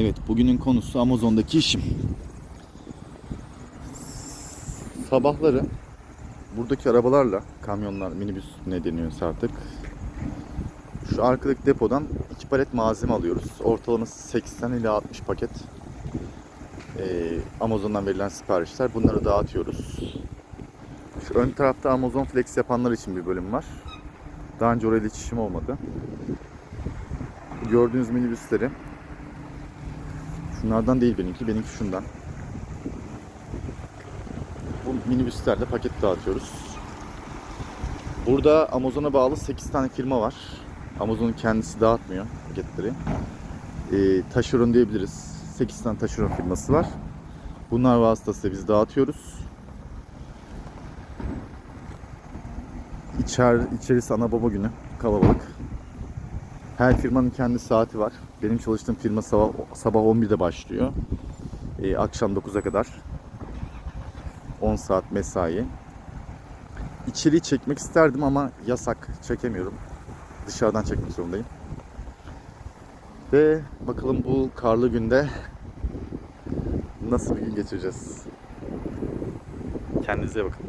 Evet, bugünün konusu Amazon'daki işim. Sabahları buradaki arabalarla, kamyonlar, minibüs ne deniyorsa artık şu arkadaki depodan iki palet malzeme alıyoruz. Ortalama 80 ila 60 paket ee, Amazon'dan verilen siparişler. Bunları dağıtıyoruz. Şu ön tarafta Amazon Flex yapanlar için bir bölüm var. Daha önce orayla iletişim olmadı. Gördüğünüz minibüsleri Şunlardan değil benimki, benimki şundan. Bu minibüslerle paket dağıtıyoruz. Burada Amazon'a bağlı 8 tane firma var. Amazon'un kendisi dağıtmıyor paketleri. Ee, taşeron diyebiliriz. 8 tane taşeron firması var. Bunlar vasıtasıyla biz dağıtıyoruz. İçer, içerisi ana baba günü. Kalabalık. Her firmanın kendi saati var. Benim çalıştığım firma sabah, sabah 11'de başlıyor. Ee, akşam 9'a kadar. 10 saat mesai. İçeriği çekmek isterdim ama yasak. Çekemiyorum. Dışarıdan çekmek zorundayım. Ve bakalım bu karlı günde nasıl bir gün geçireceğiz. Kendinize bakın.